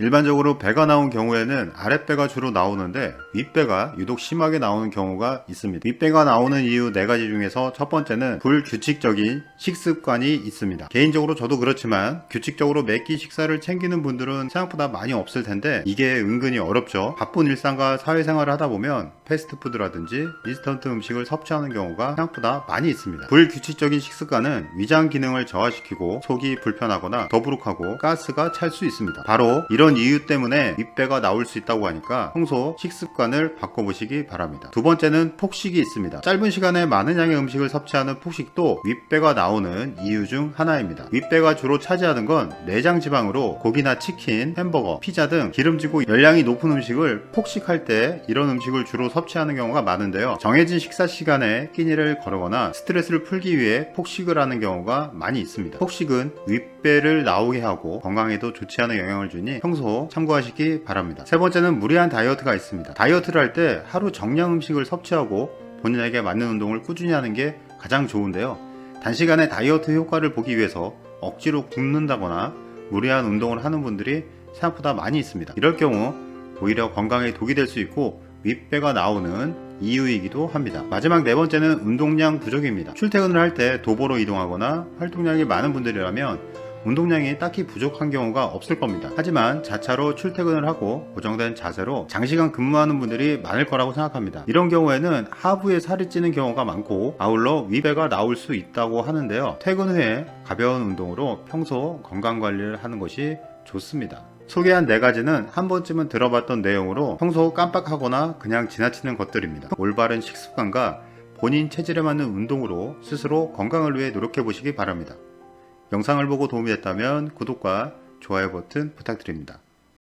일반적으로 배가 나온 경우에는 아랫배가 주로 나오는데 윗배가 유독 심하게 나오는 경우가 있습니다. 윗배가 나오는 이유 네 가지 중에서 첫 번째는 불규칙적인 식습관이 있습니다. 개인적으로 저도 그렇지만 규칙적으로 매끼 식사를 챙기는 분들은 생각보다 많이 없을 텐데 이게 은근히 어렵죠. 바쁜 일상과 사회생활을 하다 보면 패스트푸드라든지 인스턴트 음식을 섭취하는 경우가 생각보다 많이 있습니다. 불규칙적인 식습관은 위장 기능을 저하시키고 속이 불편하거나 더부룩하고 가스가 찰 수 있습니다. 바로 이런 이유 때문에 윗배가 나올 수 있다고 하니까 평소 식습관을 바꿔보시기 바랍니다. 두 번째는 폭식이 있습니다. 짧은 시간에 많은 양의 음식을 섭취하는 폭식도 윗배가 나오는 이유 중 하나입니다. 윗배가 주로 차지하는 건 내장 지방으로 고기나 치킨, 햄버거, 피자 등 기름지고 열량이 높은 음식을 폭식할 때 이런 음식을 주로 섭취하는 경우가 많은데요. 정해진 식사 시간에 끼니를 거르거나 스트레스를 풀기 위해 폭식을 하는 경우가 많이 있습니다. 폭식은 윗배를 나오게 하고 건강에도 좋지 않은 영향을 주니 평소 참고하시기 바랍니다. 세 번째는 무리한 다이어트가 있습니다. 다이어트를 할 때 하루 정량 음식을 섭취하고 본인에게 맞는 운동을 꾸준히 하는 게 가장 좋은데요. 단시간에 다이어트 효과를 보기 위해서 억지로 굶는다거나 무리한 운동을 하는 분들이 생각보다 많이 있습니다. 이럴 경우 오히려 건강에 독이 될 수 있고 윗배가 나오는 이유이기도 합니다. 마지막 네 번째는 운동량 부족입니다. 출퇴근을 할 때 도보로 이동하거나 활동량이 많은 분들이라면 운동량이 딱히 부족한 경우가 없을 겁니다. 하지만 자차로 출퇴근을 하고 고정된 자세로 장시간 근무하는 분들이 많을 거라고 생각합니다. 이런 경우에는 하부에 살이 찌는 경우가 많고 아울러 위배가 나올 수 있다고 하는데요. 퇴근 후에 가벼운 운동으로 평소 건강 관리를 하는 것이 좋습니다. 소개한 네 가지는 한 번쯤은 들어봤던 내용으로 평소 깜빡하거나 그냥 지나치는 것들입니다. 올바른 식습관과 본인 체질에 맞는 운동으로 스스로 건강을 위해 노력해 보시기 바랍니다. 영상을 보고 도움이 됐다면 구독과 좋아요 버튼 부탁드립니다.